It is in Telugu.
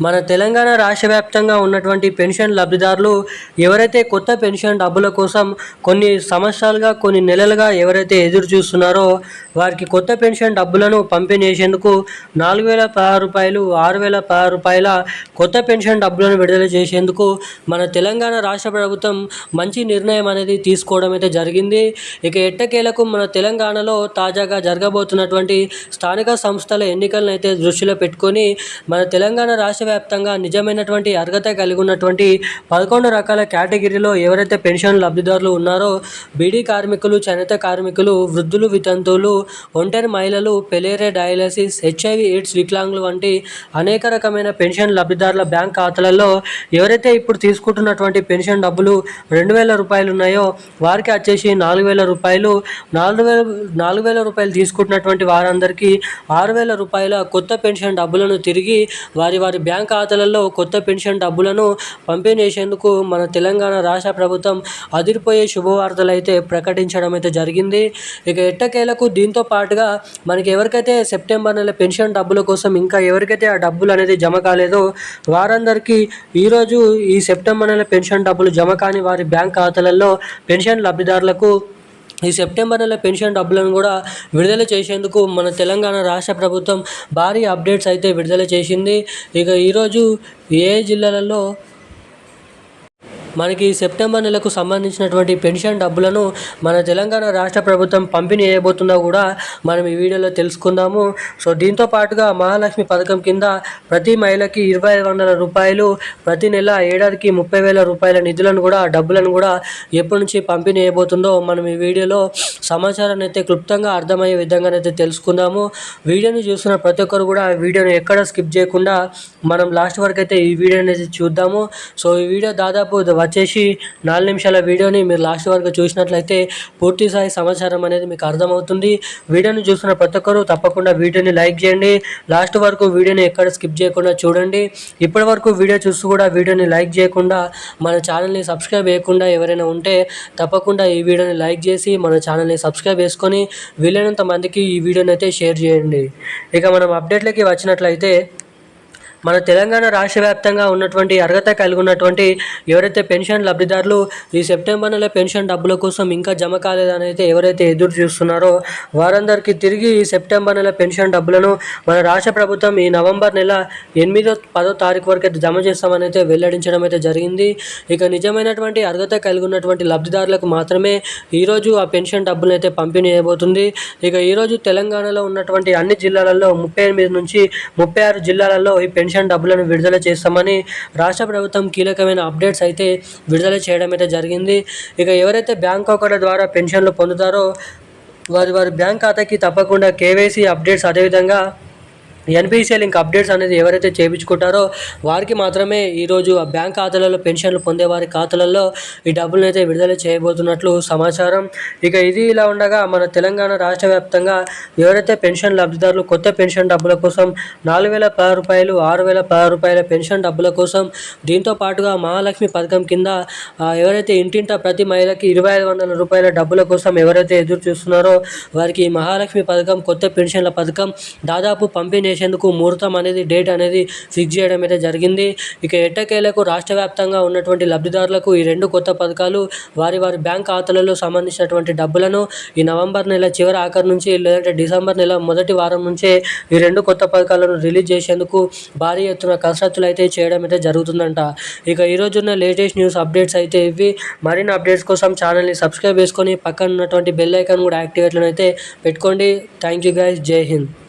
మన తెలంగాణ రాష్ట్ర వ్యాప్తంగా ఉన్నటువంటి పెన్షన్ లబ్ధిదారులు ఎవరైతే కొత్త పెన్షన్ డబ్బుల కోసం కొన్ని సంవత్సరాలుగా కొన్ని నెలలుగా ఎవరైతే ఎదురు చూస్తున్నారో వారికి కొత్త పెన్షన్ డబ్బులను పంపిణీ చేసేందుకు నాలుగు వేల పదహారు రూపాయలు ఆరు వేల పదహారు రూపాయల కొత్త పెన్షన్ డబ్బులను విడుదల చేసేందుకు మన తెలంగాణ రాష్ట్ర ప్రభుత్వం మంచి నిర్ణయం అనేది తీసుకోవడం అయితే జరిగింది. ఇక ఎట్టకేలకు మన తెలంగాణలో తాజాగా జరగబోతున్నటువంటి స్థానిక సంస్థల ఎన్నికలను అయితే దృష్టిలో పెట్టుకొని మన తెలంగాణ రాష్ట్ర వ్యాప్తంగా నిజమైనటువంటి అర్హత కలిగి ఉన్నటువంటి పదకొండు రకాల కేటగిరీలో ఎవరైతే పెన్షన్ లబ్ధిదారులు ఉన్నారో బీడీ కార్మికులు చేనేత కార్మికులు వృద్ధులు వితంతువులు ఒంటరి మహిళలు పెలేరే డయాలసిస్ హెచ్ఐవి ఎయిడ్స్ వికలాంగులు వంటి అనేక రకమైన పెన్షన్ లబ్ధిదారుల బ్యాంక్ ఖాతాలలో ఎవరైతే ఇప్పుడు తీసుకుంటున్నటువంటి పెన్షన్ డబ్బులు రెండు వేల రూపాయలు ఉన్నాయో వారికి వచ్చేసి నాలుగు వేల రూపాయలు నాలుగు వేల నాలుగు వేల రూపాయలు తీసుకుంటున్నటువంటి వారందరికీ ఆరు వేల రూపాయల కొత్త పెన్షన్ డబ్బులను తిరిగి వారి వారి బ్యాంక్ బ్యాంక్ ఖాతాలలో కొత్త పెన్షన్ డబ్బులను పంపిణీసేందుకు మన తెలంగాణ రాష్ట్ర ప్రభుత్వం అదిరిపోయే శుభవార్తలు అయితే ప్రకటించడం అయితే జరిగింది. ఇక ఎట్టకేలకు దీంతో పాటుగా మనకి ఎవరికైతే సెప్టెంబర్ నెల పెన్షన్ డబ్బుల కోసం ఇంకా ఎవరికైతే ఆ డబ్బులు అనేది జమ కాలేదో వారందరికీ ఈరోజు ఈ సెప్టెంబర్ నెల పెన్షన్ డబ్బులు జమ కాని వారి బ్యాంక్ ఖాతాలలో పెన్షన్ లబ్ధిదారులకు ఈ సెప్టెంబర్ నెల పెన్షన్ డబ్బులను కూడా విడుదల చేసేందుకు మన తెలంగాణ రాష్ట్ర ప్రభుత్వం భారీ అప్డేట్స్ అయితే విడుదల చేసింది. ఇక ఈరోజు ఏ జిల్లాలలో మనకి సెప్టెంబర్ నెలకు సంబంధించినటువంటి పెన్షన్ డబ్బులను మన తెలంగాణ రాష్ట్ర ప్రభుత్వం పంపిణీ చేయబోతుందో కూడా మనం ఈ వీడియోలో తెలుసుకుందాము. సో దీంతో పాటుగా మహాలక్ష్మి పథకం కింద ప్రతి మహిళకి ఇరవై ఐదు వందల రూపాయలు ప్రతి నెల ఏడాదికి ముప్పై వేల రూపాయల నిధులను కూడా డబ్బులను కూడా ఎప్పటి నుంచి పంపిణీ చేయబోతుందో మనం ఈ వీడియోలో సమాచారాన్ని అయితే క్లుప్తంగా అర్థమయ్యే విధంగానైతే తెలుసుకుందాము. వీడియోని చూస్తున్న ప్రతి ఒక్కరు కూడా వీడియోని ఎక్కడ స్కిప్ చేయకుండా మనం లాస్ట్ వరకు అయితే ఈ వీడియోని అయితే చూద్దాము. సో ఈ వీడియో దాదాపు వచ్చేసి నాలుగు నిమిషాల వీడియోని మీరు లాస్ట్ వరకు చూసినట్లయితే పూర్తి స్థాయి సమాచారం అనేది మీకు అర్థమవుతుంది. వీడియోని చూస్తున్న ప్రతి ఒక్కరు తప్పకుండా వీడియోని లైక్ చేయండి. లాస్ట్ వరకు వీడియోని ఎక్కడ స్కిప్ చేయకుండా చూడండి. ఇప్పటి వరకు వీడియో చూస్తూ కూడా వీడియోని లైక్ చేయకుండా మన ఛానల్ని సబ్స్క్రైబ్ చేయకుండా ఎవరైనా ఉంటే తప్పకుండా ఈ వీడియోని లైక్ చేసి మన ఛానల్ని సబ్స్క్రైబ్ చేసుకొని వీలైనంత మందికి ఈ వీడియోని అయితే షేర్ చేయండి. ఇక మనం అప్డేట్లకి వచ్చినట్లయితే మన తెలంగాణ రాష్ట్ర వ్యాప్తంగా ఉన్నటువంటి అర్హత కలిగి ఉన్నటువంటి ఎవరైతే పెన్షన్ లబ్ధిదారులు ఈ సెప్టెంబర్ నెల పెన్షన్ డబ్బుల కోసం ఇంకా జమ కాలేదని అయితే ఎవరైతే ఎదురు చూస్తున్నారో వారందరికీ తిరిగి ఈ సెప్టెంబర్ నెల పెన్షన్ డబ్బులను మన రాష్ట్ర ప్రభుత్వం ఈ నవంబర్ నెల ఎనిమిదో పదో తారీఖు వరకు అయితే జమ చేస్తామని అయితే వెల్లడించడం అయితే జరిగింది. ఇక నిజమైనటువంటి అర్హత కలిగి ఉన్నటువంటి లబ్ధిదారులకు మాత్రమే ఈరోజు ఆ పెన్షన్ డబ్బులను అయితే పంపిణీ చేయబోతుంది. ఇక ఈరోజు తెలంగాణలో ఉన్నటువంటి అన్ని జిల్లాలలో ముప్పై ఎనిమిది నుంచి ముప్పై ఆరు జిల్లాలలో ఈ పెన్షన్ పెన్షన్ డబ్బులను విడుదల చేస్తామని రాష్ట్ర ప్రభుత్వం కీలకమైన అప్డేట్స్ అయితే విడుదల చేయడం అయితే జరిగింది. ఇక ఎవరైతే బ్యాంక్ అకౌంట్ ద్వారా పెన్షన్లు పొందుతారో వారి వారి బ్యాంక్ ఖాతాకి తప్పకుండా కేవైసీ అప్డేట్స్ అదేవిధంగా ఎన్పిసిఎల్ లింక్ అప్డేట్స్ అనేది ఎవరైతే చేయించుకుంటారో వారికి మాత్రమే ఈరోజు ఆ బ్యాంక్ ఖాతాలలో పెన్షన్లు పొందే వారి ఖాతాలలో ఈ డబ్బులను అయితే విడుదల చేయబోతున్నట్లు సమాచారం. ఇక ఇది ఇలా ఉండగా మన తెలంగాణ రాష్ట్ర వ్యాప్తంగా ఎవరైతే పెన్షన్ లబ్ధిదారులు కొత్త పెన్షన్ డబ్బుల కోసం నాలుగు వేల పది రూపాయలు ఆరు వేల పది రూపాయల పెన్షన్ డబ్బుల కోసం దీంతో పాటుగా మహాలక్ష్మి పథకం కింద ఎవరైతే ఇంటింట ప్రతి మహిళకి ఇరవై ఐదు వందల రూపాయల డబ్బుల కోసం ఎవరైతే ఎదురు చూస్తున్నారో వారికి మహాలక్ష్మి పథకం కొత్త పెన్షన్ల పథకం దాదాపు పంపిణీ చేసేందుకు ముహూర్తం అనేది డేట్ అనేది ఫిక్స్ చేయడం అయితే జరిగింది. ఇక ఎట్టకేలకు రాష్ట్ర వ్యాప్తంగా ఉన్నటువంటి లబ్ధిదారులకు ఈ రెండు కొత్త పథకాలు వారి వారి బ్యాంక్ ఖాతాలలో సంబంధించినటువంటి డబ్బులను ఈ నవంబర్ నెల చివరి ఆఖరి నుంచి లేదంటే డిసెంబర్ నెల మొదటి వారం నుంచే ఈ రెండు కొత్త పథకాలను రిలీజ్ చేసేందుకు భారీ ఎత్తున కసరత్తులు అయితే చేయడం అయితే జరుగుతుందంట. ఇక ఈరోజున్న లేటెస్ట్ న్యూస్ అప్డేట్స్ అయితే ఇవి. మరిన్ని అప్డేట్స్ కోసం ఛానల్ని సబ్స్క్రైబ్ చేసుకొని పక్కన ఉన్నటువంటి బెల్ ఐకాన్ కూడా యాక్టివేట్లను అయితే పెట్టుకోండి. Thank you guys. Jai Hind.